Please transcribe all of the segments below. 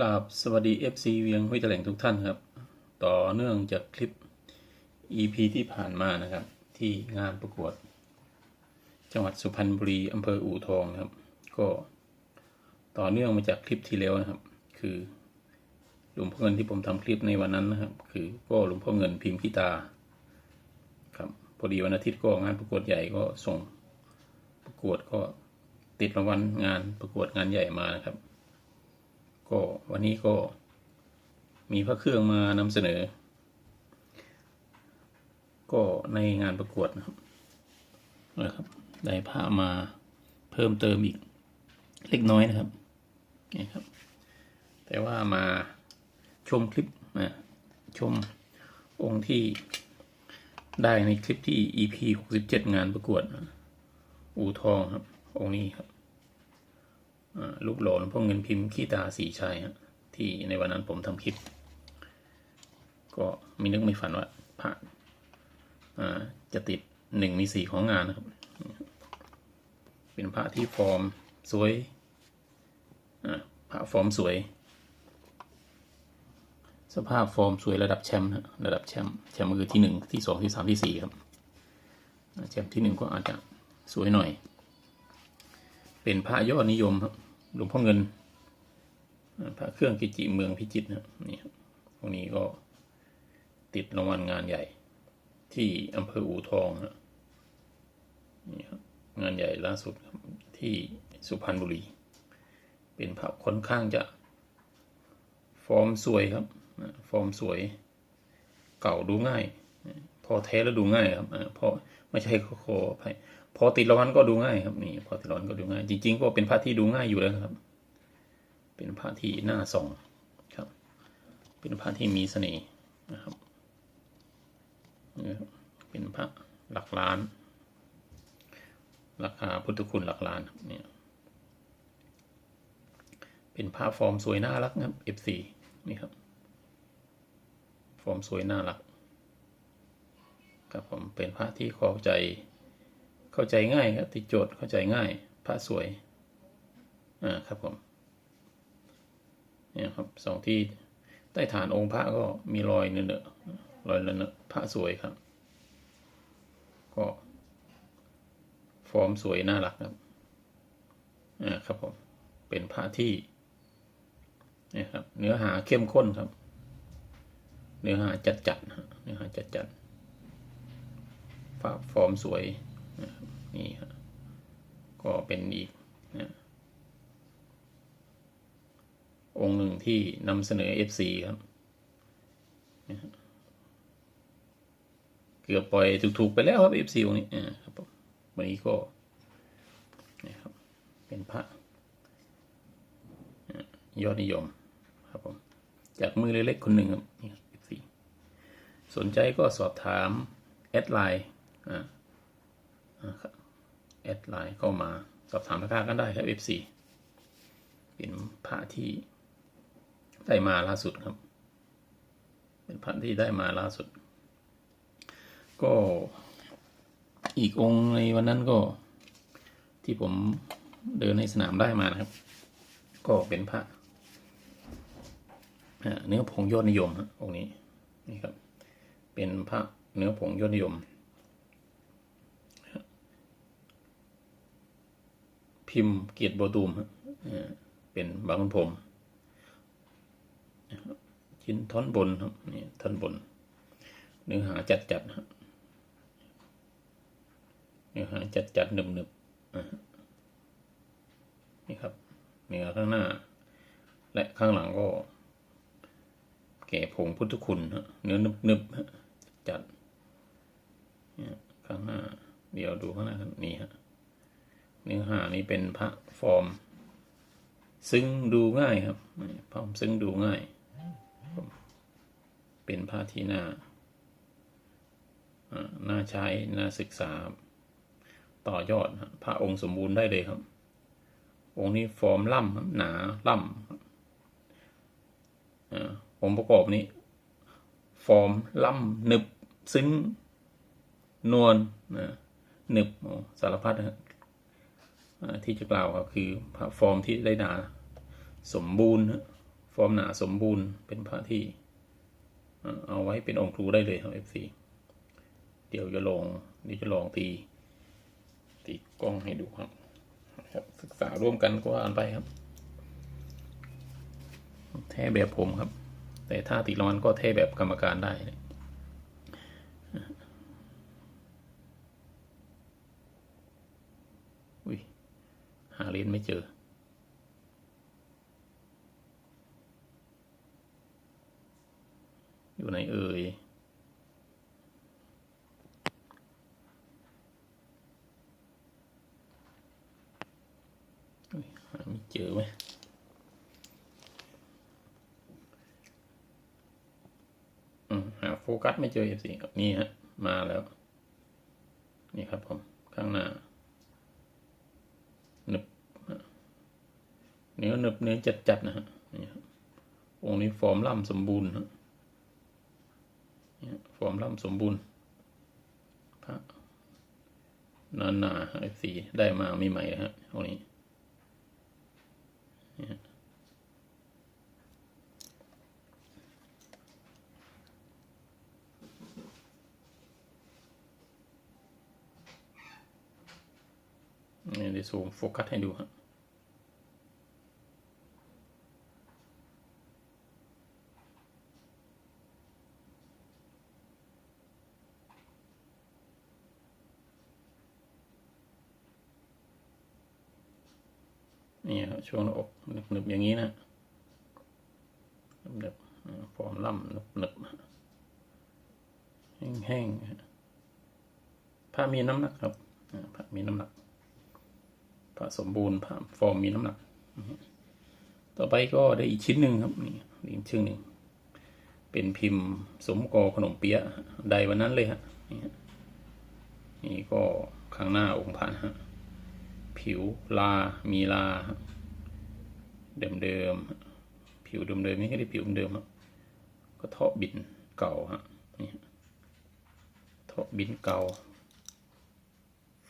กราบสวัสดี FC เวียงห้วยแถลงทุกท่านครับ ต่อเนื่องจากคลิป EP ที่ผ่านมานะครับ ที่งานประกวด จังหวัดสุพรรณบุรีอำเภออู่ทองนะครับ ก็ต่อเนื่องมาจากคลิปที่แล้วนะครับ คือหลวงพ่อเงินที่ผมทำคลิปในวันนั้นนะครับ คือก็หลวงพ่อเงินพิมพ์พิตาครับพอดีวันอาทิตย์ก็งานประกวดใหญ่ก็ส่งประกวดก็ติดรางวัลงานประกวดงานใหญ่มานะครับ ก็วันนี้ก็มีพระเครื่องมานำเสนอ ก็ในงานประกวดนะครับนะครับ ได้พระมาเพิ่มเติมอีกเล็กน้อยนะครับนี่ครับ แต่ว่ามาชมคลิปนะชมองค์ที่ได้ในคลิปที่ EP 67 งานประกวดอู่ทองครับ องค์นี้ครับ อ่ารูปหลอหลวงพ่อเงินพิมพ์ขี้ตาสีชัยฮะที่ในวันนั้นผมทำคลิป ก็ม่นึกไม่ฝันว่าพระจะติดหนึ่งในสี่ของงานนะครับ เป็นพระที่ฟอร์มสวยพระฟอร์มสวย สภาพฟอร์มสวยระดับแชมป์นะระดับแชมป์แชมป์คือที่หนึ่งที่สองที่สามที่สี่ครับแชมป์ที่หนึ่งก็อาจจะสวยหน่อย เป็นพระยอดนิยมครับ หลวงพ่อเงินพระเครื่องกิจิเมืองพิจิตรนะนี่ตรงนี้ก็ติดรางวัลงานใหญ่ ที่อำเภออู่ทองนะนี่ครับงานใหญ่ล่าสุดที่สุพรรณบุรี เป็นพระค่อนข้างจะ ฟอร์มสวยครับ ฟอร์มสวย เก่าดูง่าย พอแท้แล้วดูง่ายครับอ่าพอไม่ใช่โคไป พอติดรางวัลก็ดูง่ายครับนี่พอติดรางวัลก็ดูง่าย จริง ๆ ก็เป็นพระที่ดูง่ายอยู่แล้วครับ เป็นพระที่น่าส่องครับ เป็นพระที่มีเสน่ห์นะครับนี่ครับเป็นพระหลักล้าน ราคาพุทธคุณหลักล้านเนี่ยเป็นภาพฟอร์มสวยน่ารักนะครับ F4 นี่ครับ ฟอร์มสวยน่ารัก ครับผมเป็นพระที่เข้าใจ เข้าใจง่ายครับติดโจทย์เข้าใจง่ายพระสวยอ่าครับผมเนี่ยครับสองที่ใต้ฐานองค์พระก็มีรอยเนื้อรอยเนื้อพระสวยครับ ก็ฟอร์มสวยน่ารักครับอ่าครับผมเป็นพระที่นี่ครับเนื้อหาเข้มข้นครับ เนื้อหาจัดจัดฮะเนื้อหาจัดจัดฟอร์มสวย นะครับนี่ก็เป็นอีกองค์หนึ่งที่นำเสนอ FC ครับเกือบปล่อยถูกๆไปแล้วครับ FC องค์นี้ครับวันนี้ก็นะครับเป็นพระยอดนิยมครับผมจากมือเล็กๆคนหนึ่งครับนี่ F4 สนใจก็สอบถาม แอดไลน์อ่า แอดไลน์เข้ามาสอบถามราคากันได้ครับ F4 เป็นพระที่ได้มาล่าสุดครับ เป็นพระที่ได้มาล่าสุด ก็อีกองค์ในวันนั้นก็ที่ผมเดินในสนามได้มานะครับ ก็เป็นพระเนื้อผงยอดนิยมฮะองค์นี้นี่ครับ เป็นพระเนื้อผงยอดนิยม พิมพ์เกียรติโบวตูมฮะอ่าเป็นบางขุนพรหมชิ้นท่อนบนครับนี่ท่อนบน เนื้อหาจัดจัดๆฮะเนื้อหาจัดจัดหนึบหนึบอ่านี่ครับเนื้อข้างหน้า และข้างหลังก็แก่ผงพุทธคุณเนื้อนึบๆฮะจัดนี่ข้างหน้า เดี๋ยวดูข้างหน้าครับนี่ฮะ เนื้อหานี้เป็นพระฟอร์ม ซึ่งดูง่ายครับนี่ฟอร์มซึ่งดูง่าย เป็นพระที่น่าน่าใช้ น่าศึกษา ต่อยอดพระองค์สมบูรณ์ได้เลยครับ องค์นี้ฟอร์มล่ำหนาล่ำองค์ประกอบนี้ ฟอร์มล่ำหนึบซึ้งนวลนหนึบสารพัดนะครับ ที่จะกล่าวก็คือพระฟอร์มที่ได้หนาสมบูรณ์ ฟอร์มหนาสมบูรณ์เป็นพระที่เอาไว้เป็นองค์ครูได้เลยครับ FC เดี๋ยวจะลองเดี๋ยวจะลองตี ตีกล้องให้ดูครับครับ ศึกษาร่วมกันก็อ่านไปครับ แท้แบบผมครับ แต่ถ้าตีร้อนก็แท้แบบกรรมการได้เลยอุ้ย หาเลนไม่เจอ อยู่ไหนเอ่ยอุ๊ยหาไม่เจอไหมอืมหาโฟกัสไม่เจอ F4 ครับนี่ฮะ มาแล้ว นี่ครับผม ข้างหน้าหนึบเนื้ อหนึบเนื้อจัดจัดนะฮะนี่องค์นี้ฟอร์มล่ำสมบูรณ์ฮะนี่ฮะฟอร์มล่ำสมบูรณ์พระหนาๆ F4 ได้มาใหม่ๆนะฮะองค์นี้นี่เดี๋ยวซูมโฟกัสให้ดูฮะ ช่วงหน้าอกหนึบๆอย่างนี้นะหนึบๆอ่าฟอร์มล่ำหนึบๆแห้งๆผ้ามีน้ำหนักครับผ้ามีน้ำหนักผ้าสมบูรณ์ผ้าฟอร์มมีน้ำหนัก ต่อไปก็ได้อีกชิ้นหนึ่งครับนี่อีกชิ้นหนึ่งเป็นพิมพ์สมกอขนมเปี๊ยะใดวันนั้นเลยฮะนี่นี่ก็ข้างหน้าองค์พระฮะผิวลา มีลา เดิมๆ ผิวเดิมๆไม่ใช่ได้ผิวเดิมๆฮะก็เทาะบินเก่าฮะนี่เทาะบินเก่า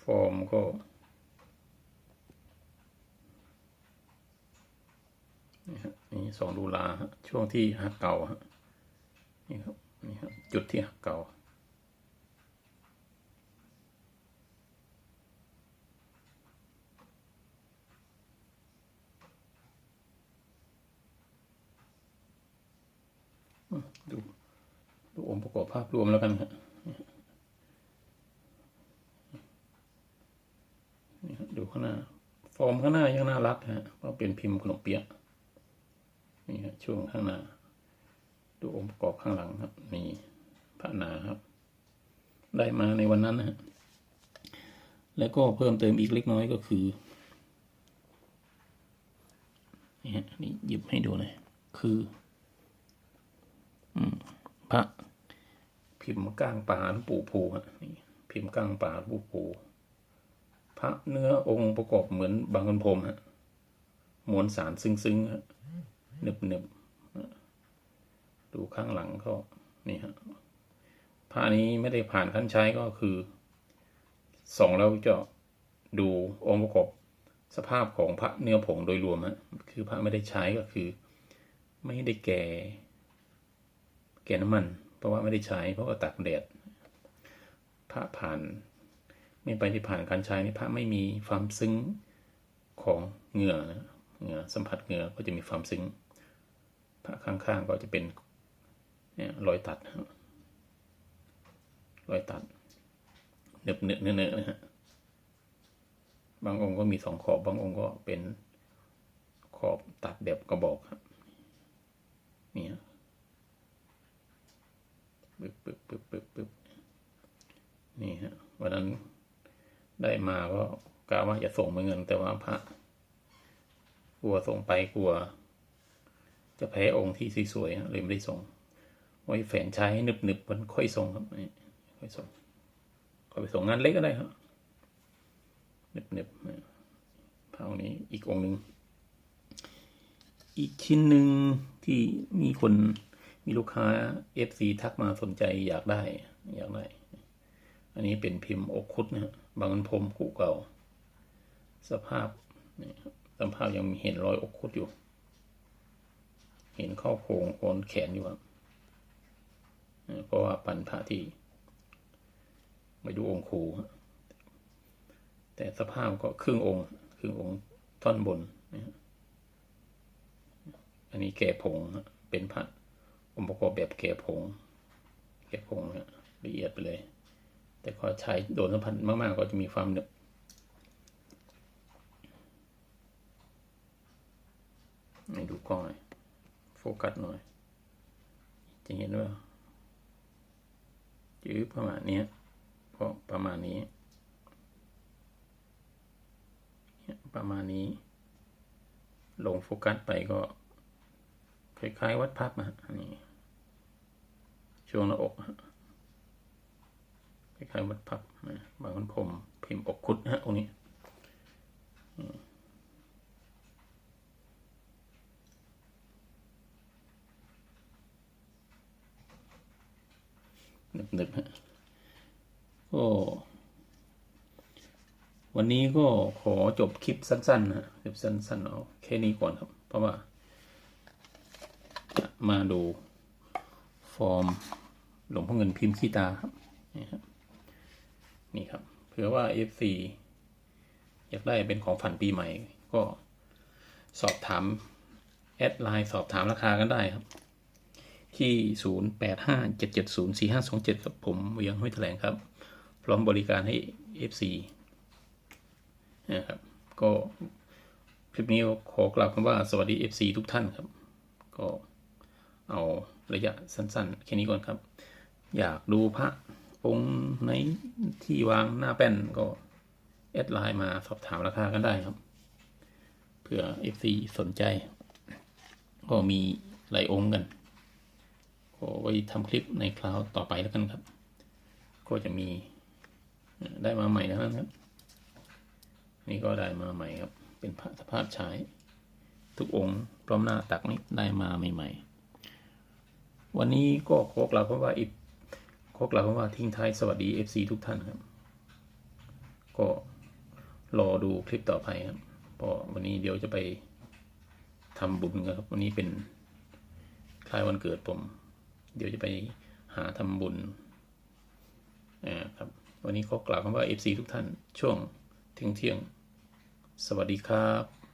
ฟอร์มก็ นี่ครับนี่สองดูลาฮะช่วงที่หักเก่าฮะนี่ครับนี่ครับจุดที่หักเก่า ดูดูองค์ประกอบภาพรวมแล้วกันฮะนี่ฮะดูข้างหน้า ฟอร์มข้างหน้ายังน่ารักฮะเพราะเป็นพิมพ์ขนมเปี๊ยะนี่ฮะช่วงข้างหน้า ดูองค์ประกอบข้างหลังครับนี่พระหนาครับ ได้มาในวันนั้นนะฮะแล้วก็เพิ่มเติมอีกเล็กน้อยก็คือนี่ฮะนี่หยิบให้ดูหน่อยคือ พระพิมพ์ก้างป่าหลวงปู่ภูฮะนี่พิมพ์ก้างป่าหลวงปู่ภูพระเนื้อองค์ประกอบเหมือนบางคนพรมฮะมวลสารซึ้งๆฮะหนึบหนึบดูข้างหลังก็นี่ฮะผ้านี้ไม่ได้ผ่านขั้นใช้ก็คือส่องแล้วจะดูองค์ประกอบสภาพของพระเนื้อผงโดยรวมฮะคือพระไม่ได้ใช้ก็คือ ไม่ได้แก่ แก่น้ำมัน เพราะว่าไม่ได้ใช้ เพราะว่าตากแดดพระผ่านไม่ไปที่ผ่านการใช้นี่พระไม่มีความซึ้งของเหงื่อนะเหงื่อสัมผัสเหงื่อก็จะมีความซึ้งผ้าข้างๆก็จะเป็นเนี่ยรอยตัดรอยตัดเนืบเนื้อเนื้อเนื้อนะฮะบางองค์ก็มีสองขอบบางองค์ก็เป็นขอบตัดแบบกระบอกครับนี่ฮะ ปึ๊บปึ๊บปึ๊บนี่ฮะวันนั้นได้มาก็กะว่าจะส่งมาเงินแต่ว่าพระกลัวส่งไปกลัว จะแพ้องค์ที่สวยๆเลยไม่ได้ส่งไว้แฝนใช้ให้หนึบๆมันค่อยส่งครับนี่ค่อยส่งก็ไปส่งงานเล็กก็ได้ครับหนึบๆนะเท่านี้อีกองค์หนึ่งอีกชิ้นหนึ่งที่มีคน มีลูกค้า FC ทักมาสนใจอยากได้ อยากได้ อันนี้เป็นพิมพ์อกคุดนะฮะบางอันพรมกูเก่า สภาพนี่ครับสภาพยังมีเห็นรอยอกคุดอยู่ เห็นข้อโครงโคนแขนอยู่ครับเพราะว่าปันพระที่ไม่ดูองค์ครูแต่สภาพก็ครึ่งองค์ครึ่งองค์ท่อนบนนะฮะอันนี้แก่ผงเป็นพระ องค์ประกอบแบบแก่ผงแก่ผงฮะละเอียดไปเลย แต่ก็ใช้โดนสัมผัสมากๆ ก็จะมีความหนึบให้ดูกล้องหน่อยโฟกัสหน่อยจะเห็นว่าจื้อประมาณนี้พราะประมาณนี้ ประมาณนี้ ลงโฟกัสไปก็ คล้ายๆ วัดพับนะอันนี้ ช่วงหน้าอกฮะคล้ายๆวัดพับนะบางคนผมพิมพ์อกคุดฮะตรงนี้หนึบๆฮะก็วันนี้ก็ขอจบคลิปสั้นๆนะคลิปสั้นๆเอาแค่นี้ก่อนครับ เพราะว่า มาดู ฟอร์มหลวงพ่อเงินพิมพ์ขี้ตาครับนี่ครับนี่ครับเผื่อว่า FC อยากได้เป็นของฝันปีใหม่ ก็สอบถาม แอดไลน์สอบถามราคากันได้ครับ ที่ 0 8 5 7 7 0 4 5 2 7 ครับผมเวียงห้วยแถลงครับ พร้อมบริการให้ FC นะครับ ก็คลิปนี้ขอกล่าวคำว่าสวัสดี FC ทุกท่านครับ ก็เอา ระยะสั้น ๆ แค่นี้ก่อนครับ อยากดูพระองค์ในที่วางหน้าแป้นก็แอดไลน์มาสอบถามราคากันได้ครับ เผื่อ FC สนใจ ก็มีหลายองค์กันขอไว้ทำคลิปในคราวต่อไปแล้วกันครับ ก็จะมีได้มาใหม่นะครับ นี่ก็ได้มาใหม่ครับ เป็นพระสภาพใช้ทุกองค์พร้อมหน้าตักนี้ได้มาใหม่ ๆ วันนี้ก็ขอกล่าวคำว่าอิบขอกล่าวคำว่าทิ้งท้ายสวัสดี FC ทุกท่านครับ ก็รอดูคลิปต่อไปครับเพราะวันนี้เดี๋ยวจะไปทำบุญกันครับ วันนี้เป็นคล้ายวันเกิดผม เดี๋ยวจะไปหาทำบุญอ่าครับ วันนี้ขอกล่าวคำว่า FC ทุกท่าน ช่วงเที่ยงเที่ยง สวัสดีครับ